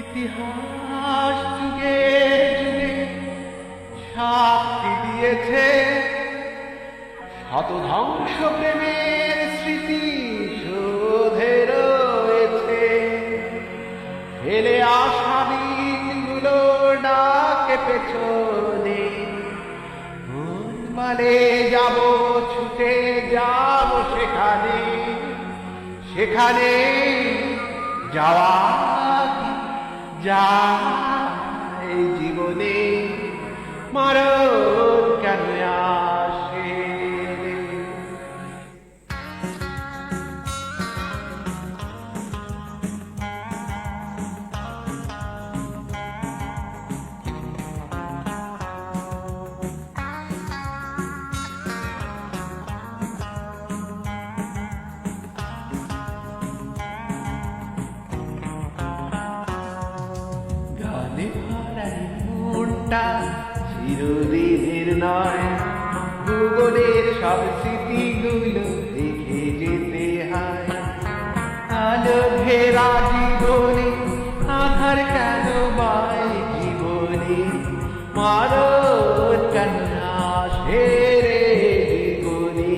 ইতিহাস যুগে যুগে সাক্ষী দিয়েছে। শত ধ্বংস প্রেমের স্মৃতি শোধে রয়েছে। ফেলে আসা দিনগুলো ডাকে পেছনে। বলে যাব, ছুটে যাব সেখানে। সেখানে যাওয়া যায় জীবনে মনটা চিরদিনের নয়, ভূগোলের সব স্মৃতিগুলো রেখে যেতে হয়। আলো ঘেরা জীবনে আধার কেন বাই জীবনে? মারণ কেন আসে রে জীবনে?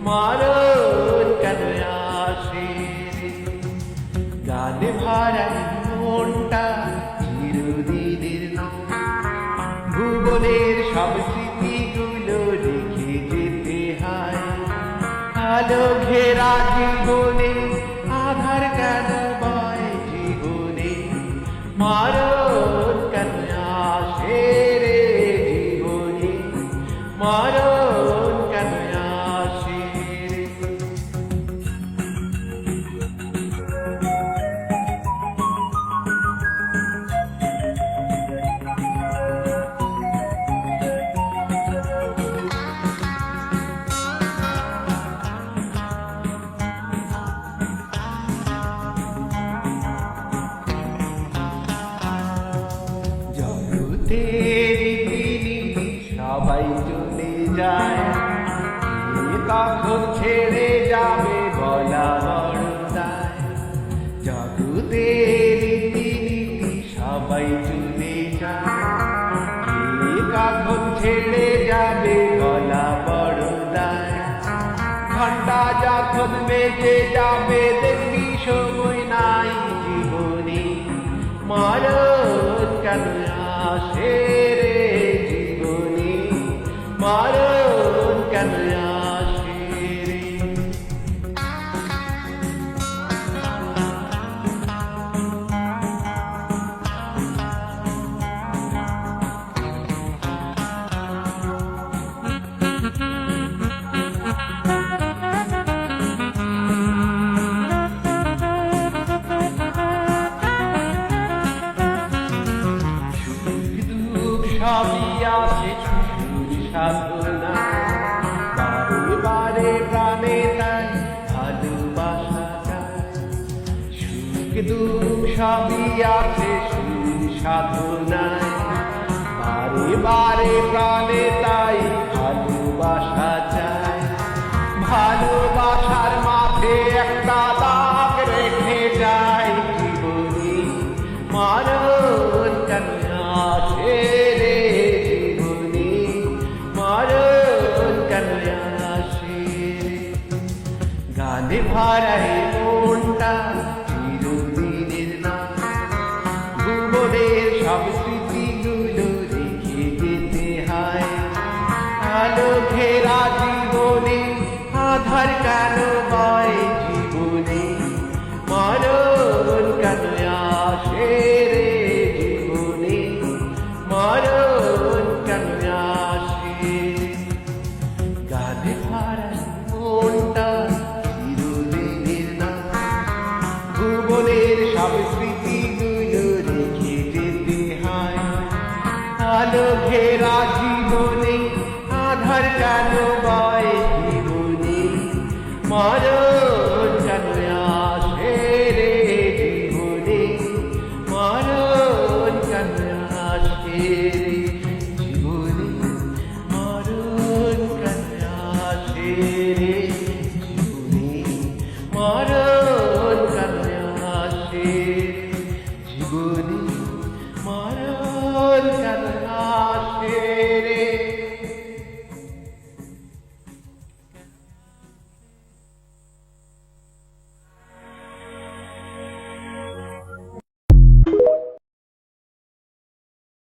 মারণ কেন আসে রে? গানে মনটা ভুবনের সব স্মৃতিগুলো রেখে যেতে হয়। আলো ঘেরা চলে যায়। কখন ছেড়ে যাবে বলা বড় দায় জগতের তিনি সবাই চলে যায়। কখন ছেড়ে যাবে বলা বড় দায় ঘণ্টা যখন বেজে যাবে, দেখবি সময় নাই জীবনে। মারণ সবই আছে শুধু সাধনা। বারে বারে প্রাণে তাই ভালোবাসা চায় সুখ দুঃখ সবই আছে শুধু সাধনায়। বারে বারে প্রাণে তাই ভালোবাসা সব স্মৃতিগুলো রেখে যেতে হয়। আলো ঘেরা জীবনে আধার কেন বয় জীবনে। মরণ